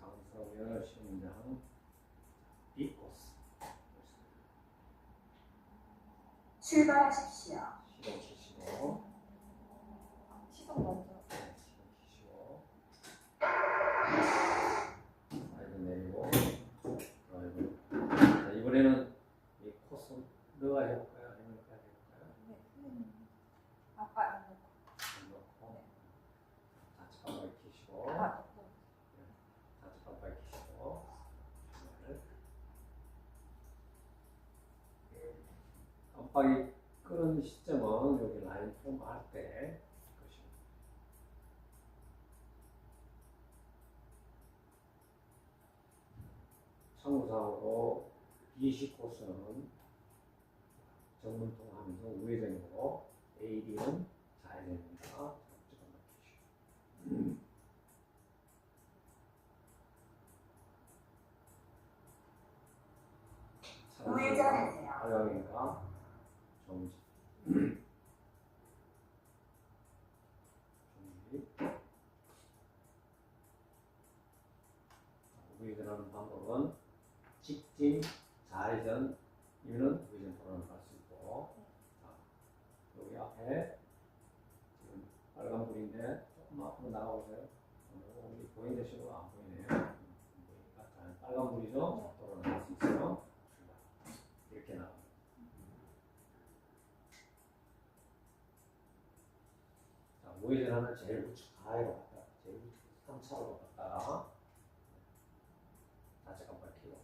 강성열 시민장 비코스 출발하십시오. 시동 키시고 시동 먼저. 네, 시동 키시고 사이드 내리고 드라이브 자 이번에는 이 코스 너가 해볼까요? 아니면 내가 해볼까요? 네, 선생님. 아빠 안 놓고. 넣고 좌측 깜빡이 키시고 아빠 놓고. 좌측 깜빡이 키시고 깜빡이 끄는 시점은 여기 라인 통과할 때 것입니다. 참고사항으로 BC 코스는 정문 통 하면서 우회전이고 AD는 좌회전입니다. 키시고 우회전하세요. 하영이가 정 지. 정지. 우회전하는 방법은 직진, 좌회전, 이는 우회전 도로를 갈 수 있고, 자, 여기 앞에 지금 빨간불인데 조금 앞으로 나가보세요. 어, 여기 보이는 식으로 안 보이네요. 음, 보이니까 자, 빨간불이죠? 도로를 갈 수 있어요. 출발. 이렇게 나와. 자, 우회전하면 제일 우측 가해로 갔다. 제일 우측 3차로 갔다가 다시 깜빡 켜고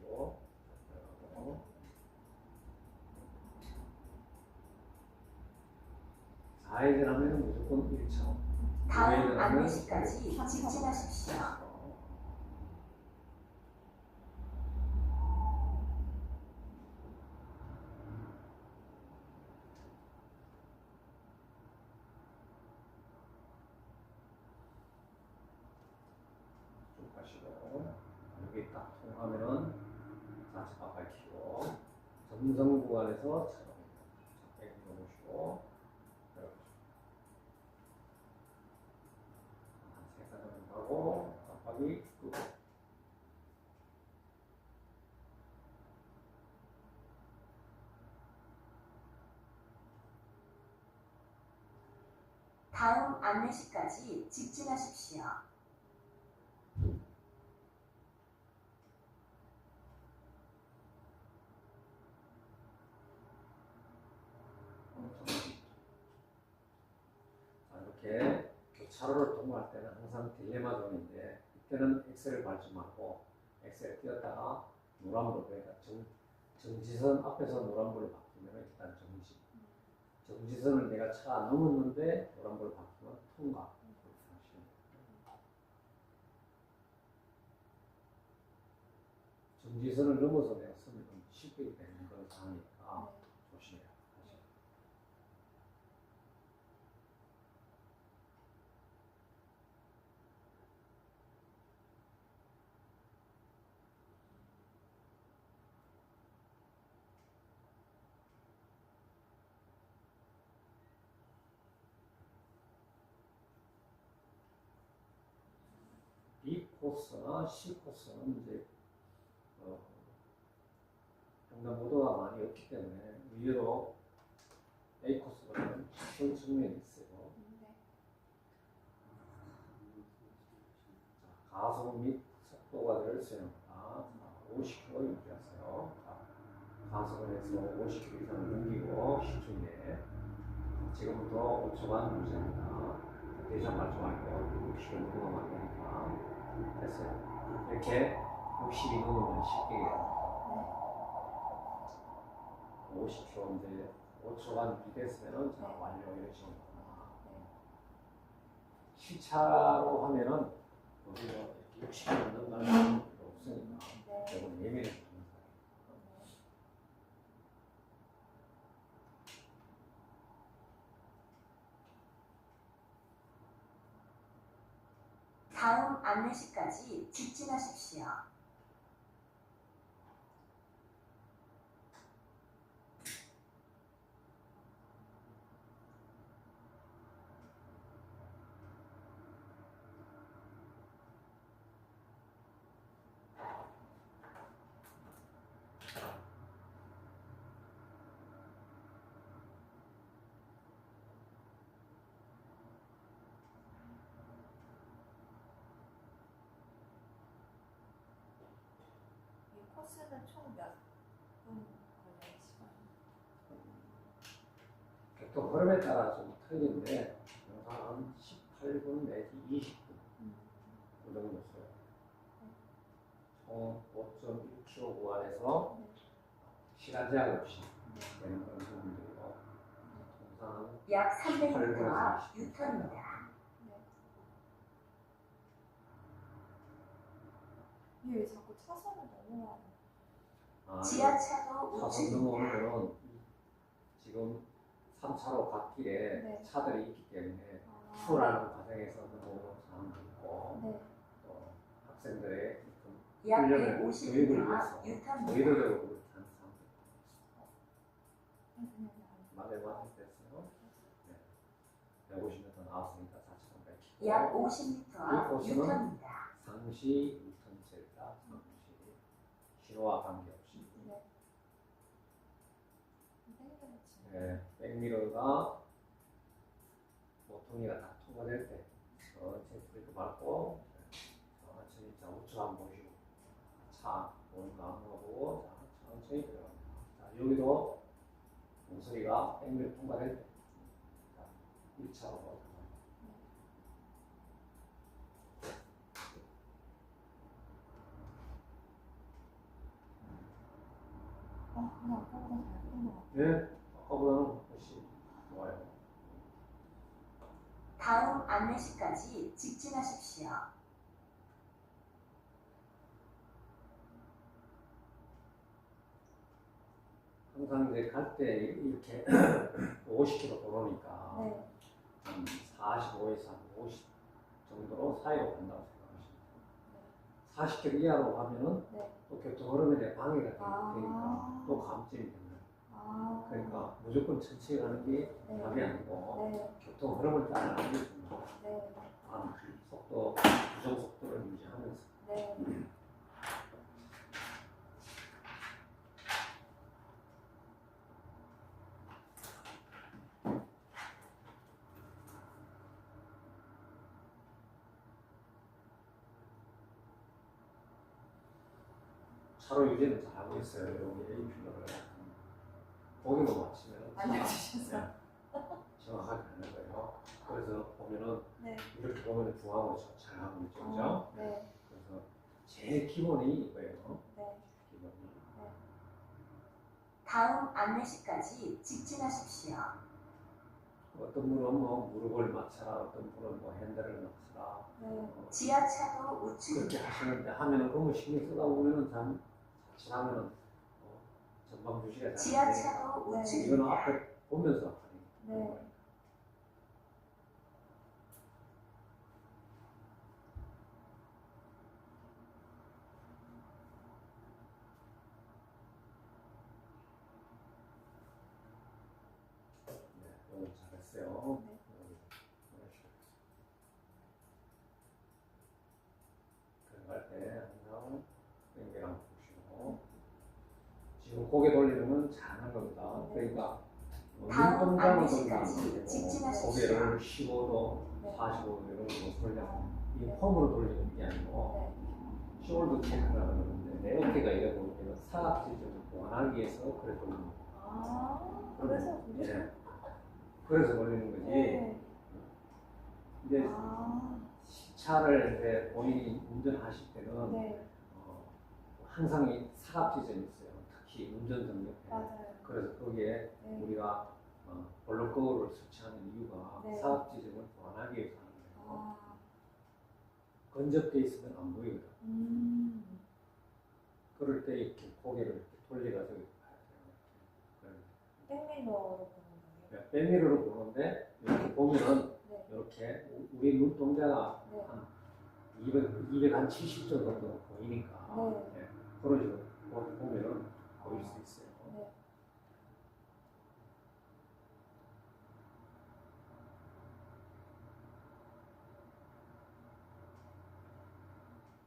켜고 들어가고 좌회전하면 무조건 1차. 다음 안내시까지 직진하십시오. 쭉 가시고 여기 딱 통하면은 좌측 깜빡 켜고 점성 구간에서 놓으시고 한세 가닥 가고 깜빡이 끄고 다음 안내시까지 직진하십시오. 자, 이렇게 교 차로를 통과할 때는 항상 딜레마 존인데 이때는 엑셀을 말고 엑셀 뛰었다가 노란불 그러니까 정, 정지선 앞에서 노란불을 바뀌면 일단 정지 정지선을 내가 차 넘었는데 노란불 바뀌면 통과. 정지선을 넘어서 내가 서면 쉽게 되는 그런 상황이니까 조심해야 하시고 B 코스나 C 코스는 이제 어, 횡단보도가 많이 없기 때문에 의외로 A 코스보다는 쉬운 측면이 있어요. 네. 자, 가속 및 속도가 될 수행합니다. 50km 유지하세요. 자, 가속을 해서 50km 이상 넘기고 10초 내에 지금부터 5초간 유지합니다. 60을 넘어가면 안 되니까 됐어요. 이렇게 60이 넘으면 쉽게 해요. 50초 이제 5초간 유지됐으면 자 완료 이렇게 겁니다. 시차로 하면은 우리가 이렇게 60이 넘는다는 게 없으니까 네. 조금 예민해 보는 다음 안내시까지 직진하십시오. 코스는 총몇분 걸려요, 시간? 교통 흐름에 따라 좀 틀린데 영상 한 18분 내지 20분 음. 그 정도 써요. 총 5.1km 구간에서 네. 시간 제한 없이 되는 그런 부분들이고 약 300m 앞 유턴입니다. 네. 이게 왜 자꾸 차선을 넘어가요? 아, 차선 우측입니다. 넘어오면은 지금 3차로 갓길에 네. 차들이 있기 때문에 아, 풀하는 과정에서 넘어오는 사람도 있고 네. 또 학생들의 좀 약 훈련을 150m 교육을 앞 위해서. 의도적으로 하는 사람도 있고 맞아요 됐어요 네. 150m 나왔으니까 4,500km 약 50m 앞 유턴체다 상시 신호와 관계없이 네. 네, 백미러가 모퉁이가 다 통과될 때 천천히 브레이크 밟고 천천히 자 우측 한번 보시고 차 오는 거 한번 보고 자, 천천히 들어갑니다. 자 여기도 모서리가 백미러 통과될 때 자, 1차로 들어갑니다. 아, 그냥 아까보다 네, 아까보다는 훨씬 좋아요. 다음 안내시까지 직진하십시오. 항상 이제 갈 때 이렇게 50km 도로니까 네. 한 45에서 한 50 정도로 사이로 간다고 생각하시면 돼요. 40km 이하로 가면은 네. 또 교통 흐름에 대해 방해가 되- 아. 되니까 또 감점이 됩니다. 아. 그러니까 무조건 천천히 가는 게 네. 답이 아니고 네. 교통 흐름을 따라 가는 게 중요하고 네. 한 속도, 부정 속도를 유지하면서 네. 차로 유지는 잘하고 있어요. 여기 AP를 거기만 맞추면 알려주셔서. 정확하게 가는 거예요. 그래서 보면은 네. 이렇게 보면 중앙으로 잘 하고 있죠, 그죠? 어, 네. 그래서 제일 기본이 이거예요. 네. 기본이. 다음 안내시까지 직진하십시오. 어떤 분은 뭐 무릎을 맞춰라, 어떤 분은 뭐 핸들을 맞춰라. 네. 어, 지하차도 그렇게 우측입니다. 하시는데 하면은 그거 신경 쓰다 보면은 참 지나면은 어, 전방 주시가 잘 지하차도 네. 우측입니다. 앞에 보면서 하는 네. 거예요. 네, 오늘 잘했어요. 네. 들어갈 때 항상 땡겨랑 보시고 지금 고개 돌리는 건 잘하는 겁니다. 그러니까 되고 직진하십시오. 고개를 15도, 네. 45도 이런 식으로 돌려 아, 이 폼으로 돌리는 게 아니고 네. 숄더 체크라는 건데 내 어깨가 이래 보이면 사각지점을 보완하기 위해서 그래 돌리는 거예요. 아, 그래서 우리 예. 그래서 돌리는 거지. 네. 이제 아, 차를 이제 본인이 운전하실 때는 네. 어, 항상 이 사각지점이 있어요. 특히 운전석 옆에. 맞아요. 그래서 거기에 네. 우리가 어, 볼록거울을 설치하는 이유가 네. 사각지점을 보완하기 위해서 하는 거예요. 아, 건접돼 있으면 안 보이거든. 음. 그럴 때 이렇게 고개를 이렇게 돌려가지고 봐야 돼요. 백밀러로 보는 거예요. 빼미러로 보는데 이렇게 보면은 네. 이렇게 우- 우리 눈동자가 네. 한 200, 270 정도 보이니까 네. 네. 그런 식으로 보- 보면은 보일 수 있어요. 네.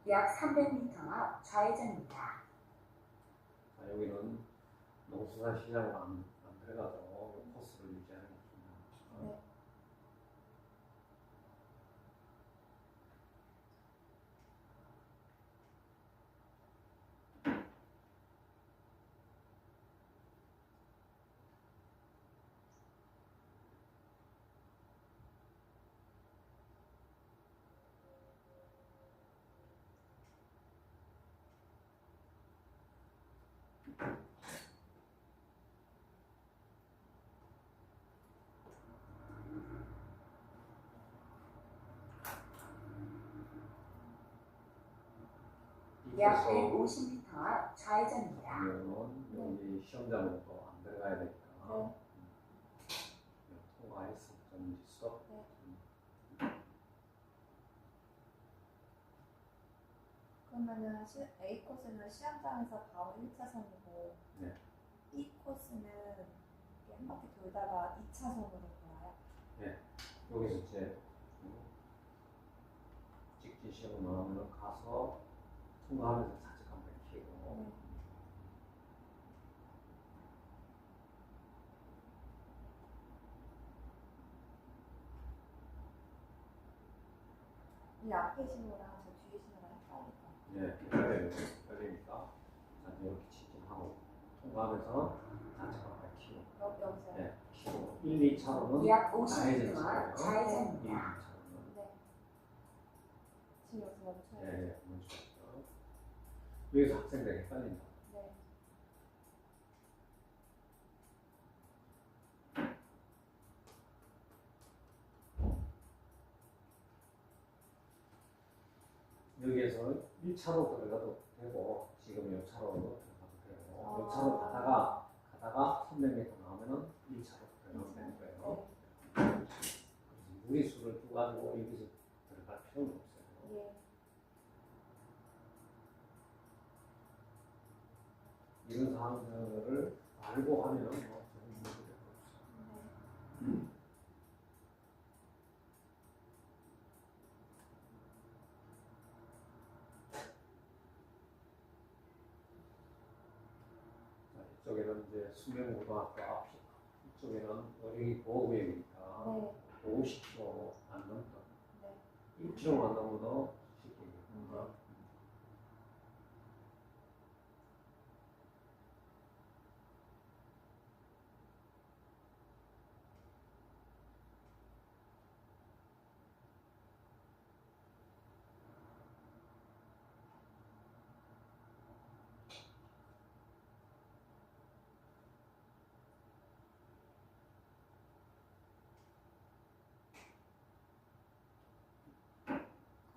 약 300m 앞 좌회전입니다. 자, 여기는 농수산 시장을 안, 안 들어가도 이 코스를 유지하는 게 중요합니다. 네. 약 이곳에서 150m 앞 좌회전입니다. 보면은 여기 시험장으로 또안 들어가야 되니까 네. 음, 통과했어 전지수 네. 그러면은 시, A 코스는 시험장에서 바로 1차선이고 네. B 코스는 한 바퀴 돌다가 2차선으로 돌아요. 여기서 이제 음, 찍지 시험 나오면 가서 통과하면서 좌측 한번 키고 네. 이 앞에 신호랑 저 뒤에 신호랑 헷갈릴까? 네, 기다려야 열리니까 자 이렇게 직진하고 키고 여, 여기서요? 네, 키고 1, 2차로는 약 50m 앞 좌회전입니다. 1, 2차로는 네. 네, 네, 멈추죠. 여기서 학생들이 헷갈린다. 네. 여기에서 1차로 들어가도 되고 지금 이 차로 로 들어가도 되고 아. 이 차로 가다가 가다가 300m 나오면은 1차로 들어가면 되는 거예요. 무리수를 두 가지고 여기서 들어갈 필요는 없어요. 예. 이런 사항들을 알고 하면 뭐 전혀 문제가 없어요. 네. 자, 이쪽에는 이제 수명고등학교 앞이 이쪽에는 어린이 보호구역이니까 네. 50km 안 넘다. 네. 1km 안 넘어도 쉽게 이기는가.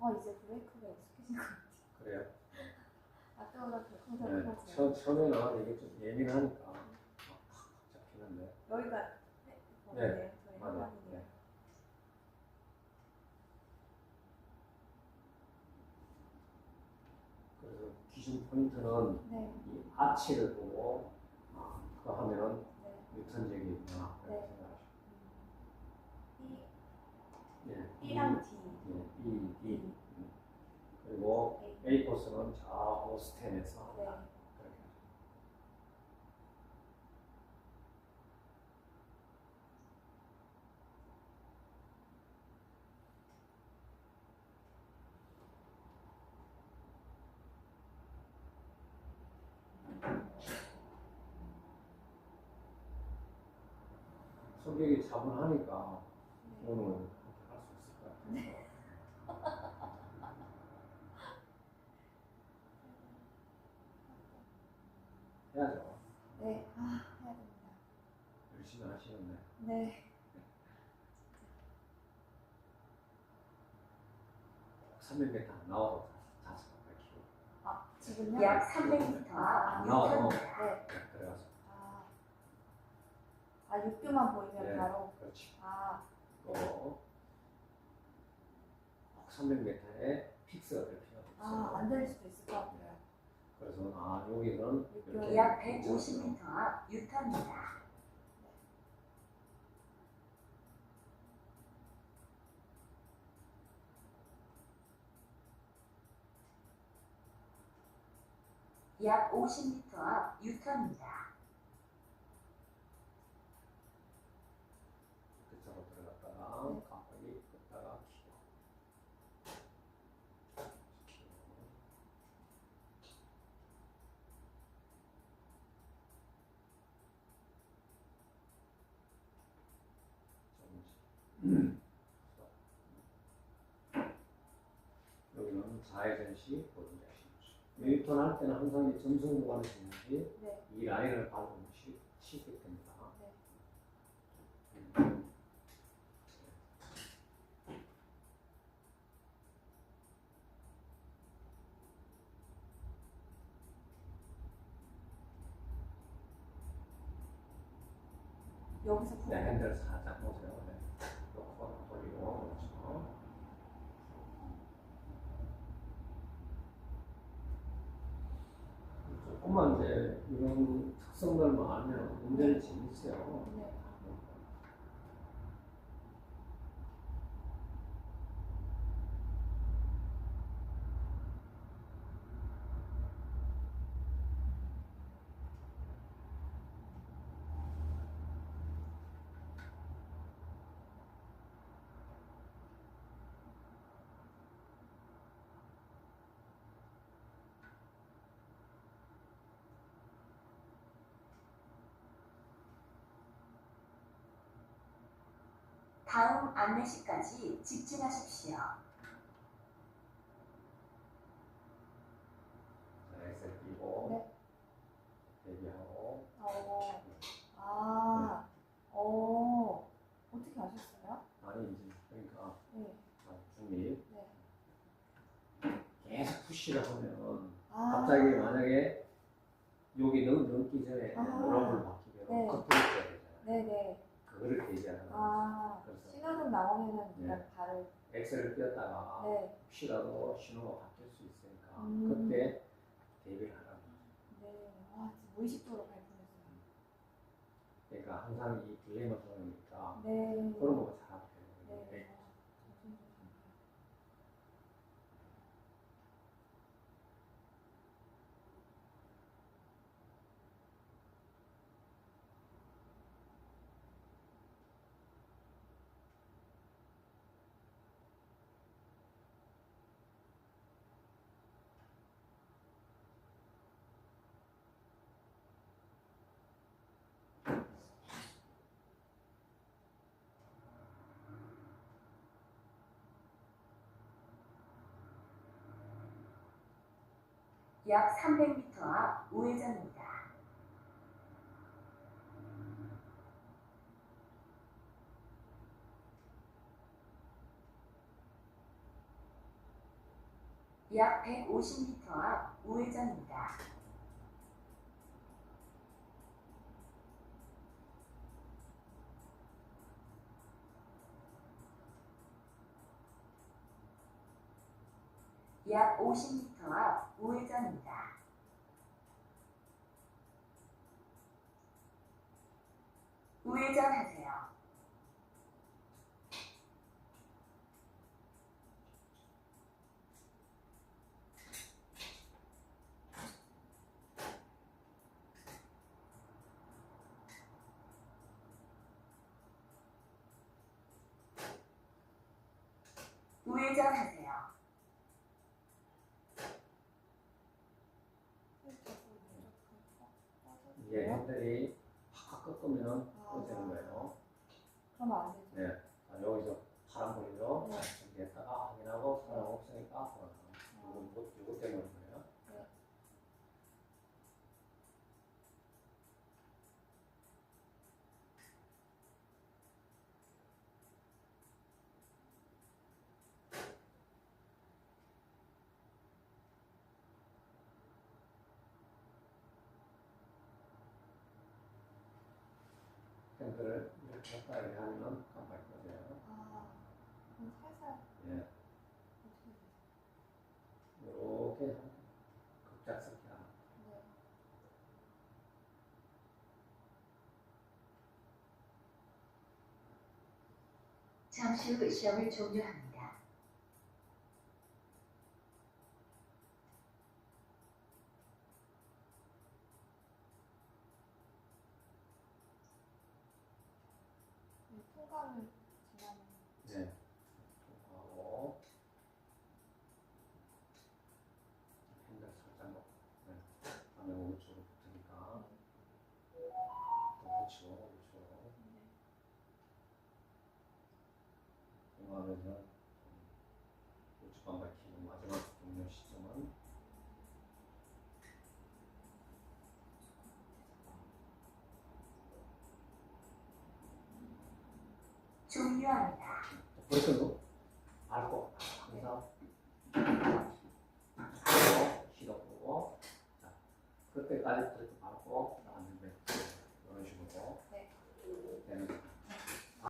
어 이제 브레이크가 익숙해진 것 같아요. 그래요. 아까보다 네. 덜컹덜컹하죠. 처, 처음에는 이게 좀 예민하니까 막 잡히는데 여기가 네, 네, 네. 저희 맞아. 네. 그래서 기준 포인트는 네. 이 아치를 보고 아, 그거 하면은 네. 유턴적이 있구나 네. 생각하시고 음. 예, B, B랑 D. 예, B, D D. 코스는 좌우 스탠에서 네. 성격이 차분하니까 네. 오늘 그렇게 할 수 있을 것 같아요. 해야죠. 네. 아 해야 됩니다. 열심히 하시는데 네. 300m 안 나와도 자체가 밝히고 아 지금요? 약 300m 앞 나와도 유턴입니다. 네. 들어가서 아. 아 육교만 보이면 네. 바로. 그렇지. 아또 300m에 픽스가 될 필요가 없어요. 아, 안 들릴 수도 있을 것 같아요. 그래서 아 여기는 이렇게 약 150m 앞 유턴입니다. 약 50m 앞 유턴입니다. 좌회전시 고정자시 뮤턴 할 때는 항상 점성 구간을 보는지 네. 이 라인을 밟으면 쉽게 됩니다. 네. 네, 여기서 네, 핸들 살짝 놓으세요. 굉장히 재밌어요. 네. 다음 안내시까지 직진하십시오. 네. 어, 아, 어, 그러니까 네. 네. 아. 갑자기 만약에 여기 넘기 전에 아. 오랑불 바뀌면 네. 겉으로 되잖아요. 그거를 얘기하는 거예요. 아, 그래서 신호등 나오면은 네. 그냥 바로 엑셀을 띄었다가 네. 혹시라도 신호가 바뀔 수 있으니까 음. 그때 대비를 하라는 거죠. 네. 와, 진짜 무의식적으로 발표했어요. 음. 그러니까 항상 이 딜레마 상황이니까 네. 그런 거잘 약 300m 앞 우회전입니다. 약 150m 앞 우회전입니다. 약 50m 과 우회전입니다. 우회전하세요. 우회전하세요. 그거를 이렇게 가까이 하면 깜빡 거세요. 아, 그럼 살살. 예. 이렇게 급작스럽게 하면. 네. 잠시 후 시험을 종료합니다. 아니라 우측만 밝히는 마지막 동료 시점은 종료한다. 벌써